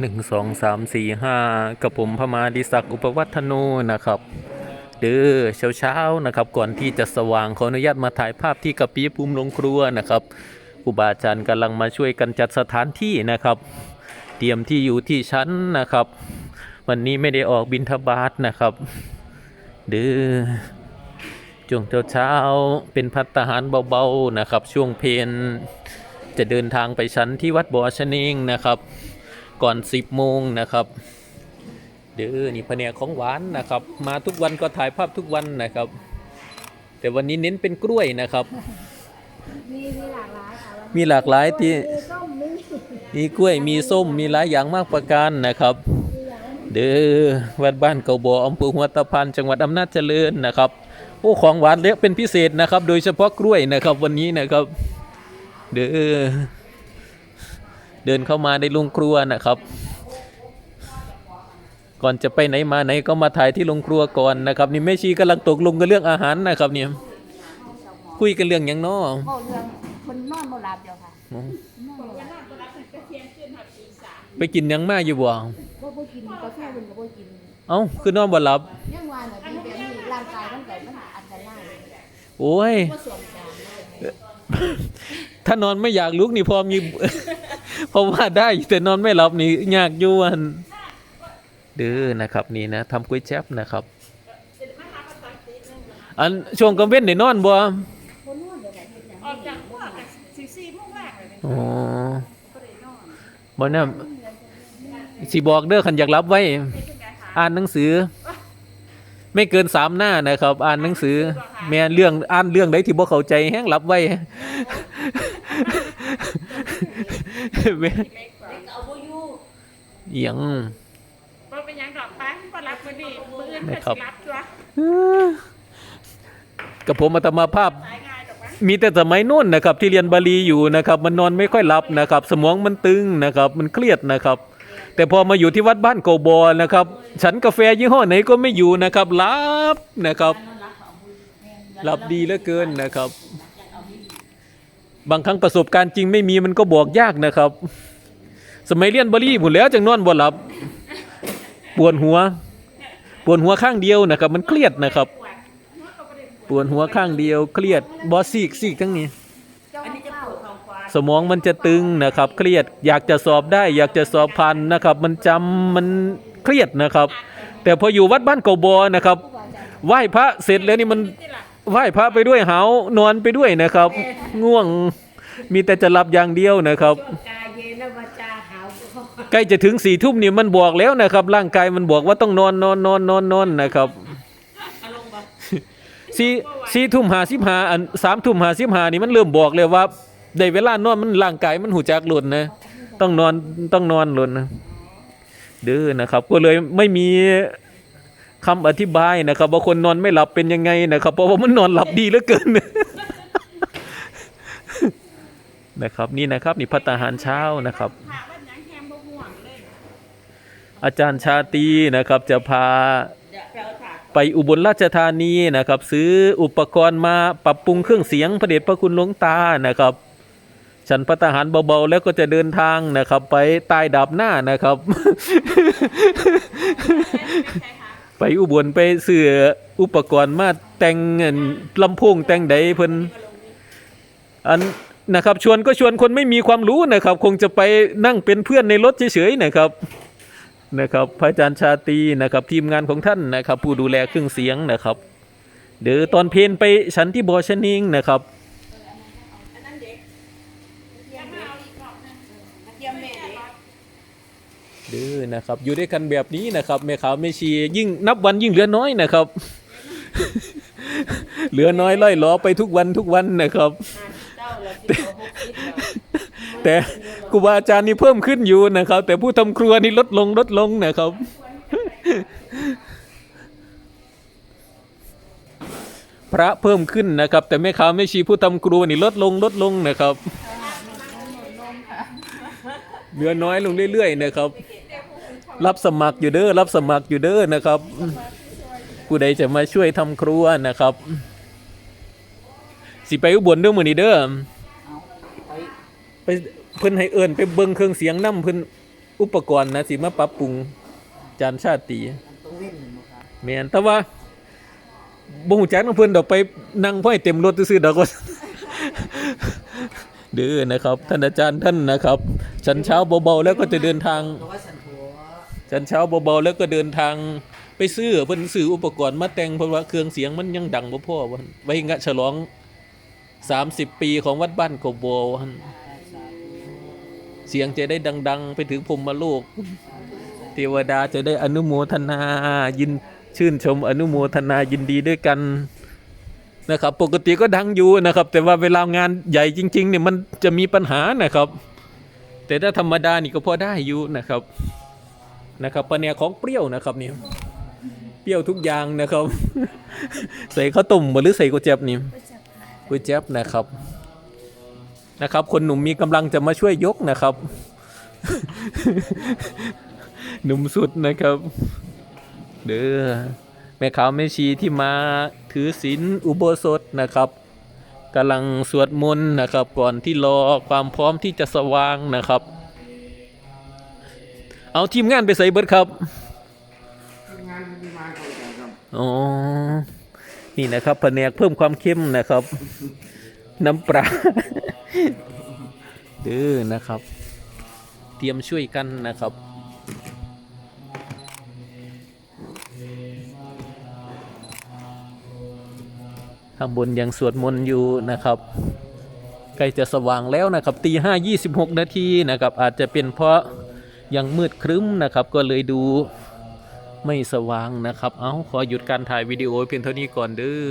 หนึ่งสองสามสี่ห้ากับผมพมาดิศักอุปวัฒโนนะครับเด้อเช้าเช้านะครับ ก่อนที่จะสว่างขออนุญาตมาถ่ายภาพที่กระปีภูมิลงครัวนะครับครูบาอาจารย์กำลังมาช่วยกันจัดสถานที่นะครับ เตรียมที่อยู่ที่ชั้นนะครับ วันนี้ไม่ได้ออกบินทบาทนะครับ เด้อช่วงเช้าๆเป็นพัฒหารเบาๆนะครับ ช่วงเพลนจะเดินทางไปชั้นที่วัดบ่อชะเนงนะครับ ก่อน 10 โมงนะครับ เด้อนี่แผนกของหวานนะครับ มาทุกวันก็ถ่ายภาพทุกวันนะครับ แต่วันนี้เน้นเป็นกล้วยนะครับ มีมีหลากหลายค่ะมีหลากหลายที่มีส้มมีมีกล้วยมีส้มมีหลายอย่างมากประการนะครับเด้อวัดบ้านเกาบ่ออำเภอหัวตะพานจังหวัดอำนาจเจริญนะครับโอ้ของหวานเยอะเป็นพิเศษนะครับ โดยเฉพาะกล้วยนะครับวันนี้นะครับ เด้อ เดินเข้ามาในโรงครัวนะครับ ก่อนจะไปไหนมาไหนก็มาถ่ายที่โรงครัวก่อนนะครับ นี่แม่ชีกำลังตกลงกันเรื่องอาหารนะครับเนี่ยคุยกันเรื่องหยังน้อโอ้เรื่องคนนอนบ่หลับเดียวค่ะนอนบ่หลับไปกินหยังมาอยู่บ่บ่บ่กินกาแฟเพิ่นก็บ่กินเอ้าคือนอนบ่หลับยังว่าน่ะเป็นแบบนี้ร่างกายมันก็มันอันตรายโอ้ยบ่สวมกางเลยถ้านอนไม่อยากลุกนี่พอมี เพราะว่าได้แต่นอนไม่หลับนี่ยากยู่นเด้อนะครับนี่นะทำก๋วยจั๊บนะครับ อันช่วงกลาเว้นได้นอนบ่คนนอนเดี๋ยวก็เฮ็ดหยังออกจากพวกสี่สี่โมงแรกเลยเนี่ยอ๋อก็เลยนอนบ่น่ะสิบอกเด้อคันอยากรับไว้ อ่านหนังสือ ไม่เกินสามหน้านะครับ อ่านหนังสือ แม่เรื่องอ่านเรื่องใดที่บ่เข้าใจแฮงรับไว้ เล็กกว่าเอาบ่อยู่เอียงว่าเป็นหยังดอกไปก็รับมือนี่มืออื่นนะเพื่อครับสิรับตัวกับผมอาตมาภาพ สายง่ายดอกมั้งมีแต่สมัยนู้นนะครับ ที่เรียนบาลีอยู่นะครับ มันนอนไม่ค่อยหลับนะครับ สมองมันตึงนะครับ มันเครียดนะครับ แต่พอมาอยู่ที่วัดบ้านโกบอนะครับ ฉันกาแฟยี่ห้อไหนก็ไม่อยู่นะครับหลับนะครับหลับดีเหลือเกินนะครับ บางครั้งประสบการณ์จริงไม่มีมันก็บอกยากนะครับ สมัยเรียนบาลีผุนแล้วจังนอนบ่หลับ ปวดหัว ปวดหัวข้างเดียวนะครับ มันเครียดนะครับ ปวดหัวข้างเดียวเครียดบอซีกซีกทั้งนี้ สมองมันจะตึงนะครับ เครียดอยากจะสอบได้ อยากจะสอบพันนะครับ มันจำมันเครียดนะครับ แต่พออยู่วัดบ้านเกาบอนะครับไหว้พระเสร็จแล้วนี่มัน ไหว้พระไปด้วยเหาวนอนไปด้วยนะครับ ง่วงมีแต่จะหลับอย่างเดียวนะครับ กายเย็นแล้ววาจาหาวใกล้จะถึงสี่ทุ่มนี่มันบอกแล้วนะครับ ร่างกายมันบอกว่าต้องนอนนอนนอนนอนนอนนะครับอารมณ์แบบสี่สี่ทุ่มหาสิบหาอันสามทุ่มหาสิบหานี่มันเริ่มบอกเลยว่าได้เวลานอนมันร่างกายมันหูจักหล่นนะ ต้องนอนต้องนอนหล่นนะเด้อนะครับ ก็เลยไม่มี คำอธิบายนะครับว่าคนนอนไม่หลับเป็นยังไงนะครับ เพราะว่ามันนอนหลับดีเหลือเกินนะครับนี่นะครับนี่พัตาหารเช้านะครับ อาจารย์ชาตีนะครับจะพาไปอุบลราชธานีนะครับ ซื้ออุปกรณ์มาปรับปรุงเครื่องเสียงพระเดชพระคุณหลวงตานะครับ ฉันพระทหารเบาๆแล้วก็จะเดินทางนะครับ ไปใต้ดับหน้านะครับ ไปอุบลไปซื้ออุปกรณ์มาแต่งลำโพงแต่งใดเพิ่นอันนะครับ ชวนก็ชวนคนไม่มีความรู้นะครับ คงจะไปนั่งเป็นเพื่อนในรถเฉยๆนะครับนะครับพระอาจารย์ชาตีนะครับ ทีมงานของท่านนะครับ ผู้ดูแลเครื่องเสียงนะครับ เดี๋ยวตอนเพลนไปชั้นที่บอชนิงนะครับ อันนั้นเด็กยังมาเอาอีกรอบหนึงเยี่ยมแม่เด็ก เด้อนะครับ อยู่ด้วยกันแบบนี้นะครับแม่ขาวแม่ชียิ่งนับวันยิ่งเหลือน้อยนะครับ เหลือน้อยล่อยล้อไปทุกวันทุกวันนะครับ แต่ครูบาอาจารย์นี่เพิ่มขึ้นอยู่นะครับ แต่ผู้ทำครัวนี่ลดลงลดลงนะครับพระเพิ่มขึ้นนะครับ แต่แม่ค้าแม่ชีผู้ทำครัวนี่ลดลงลดลงนะครับเหลือน้อยลงเรื่อยๆนะครับ รับสมัครอยู่เด้อรับสมัครอยู่เด้อนะครับผู้ใดจะมาช่วยทำครัวนะครับ สิไปอุบลเด้อมือนี้เด้อไปเพิ่นให้เอิ้นไปเบิ่งเครื่องเสียงนํเพิ่นอุปกรณ์นะสิมาปรับปรุงจานชาติเว้นเลยครับแม่นแต่ว่าบ่ฮู้จักนำเพิ่นดอกไปนั่งพ่อยเต็มรถซื่อๆดอกว่าเด้อนะครับ ท่านอาจารย์ท่านนะครับ ฉันเช้าเบาๆแล้วก็จะเดินทาง ฉันเช้าเบาๆแล้วก็เดินทางไปซื้อเพิ่นซื้ออุปกรณ์มาแต่งเพราะว่าเครื่องเสียงมันยังดังบ่พอว่าไว้งะฉลอง 30 ปีของวัดบ้านกบโบวันเสียงจะได้ดัง ๆ ไปถึงพรหมโลกเทวดาจะได้อนุโมทนายินชื่นชมอนุโมทนายินดีด้วยกันนะครับ ปกติก็ดังอยู่นะครับ แต่ว่าเวลางานใหญ่จริงๆเนี่ยมันจะมีปัญหานะครับ แต่ถ้าธรรมดานี่ก็พอได้อยู่นะครับ นะครับปลาเนียของเปรี้ยวนะครับนี่เปรี้ยวทุกอย่างนะครับ ใส่ข้าวต้มหรือใส่ก๋วยเจั๊บนี่ก๋วยเจั๊บนะครับนะครับ คนหนุ่มมีกำลังจะมาช่วยยกนะครับ หนุ่มสุดนะครับ เด้อแม่ขาวแม่ชีที่มาถือศีลอุโบสถนะครับกำลังสวดมนต์นะครับ ก่อนที่รอความพร้อมที่จะสว่างนะครับ เอาทีมงานไปใส่เบิดครับงานมีมาเขาจะครับอ๋อนี่นะครับแผนกเพิ่มความเข้มนะครับ น้ำปลาเด้อนะครับ เตรียมช่วยกันนะครับข้างบนยังสวดมนต์อยู่นะครับใกล้จะสว่างแล้วนะครับตีห้ายี่สิบหกนาทีนะครับ อาจจะเป็นเพราะ ยังมืดครึ้มนะครับ ก็เลยดูไม่สว่างนะครับ เอาขอหยุดการถ่ายวิดีโอเพียงเท่านี้ก่อนเด้อ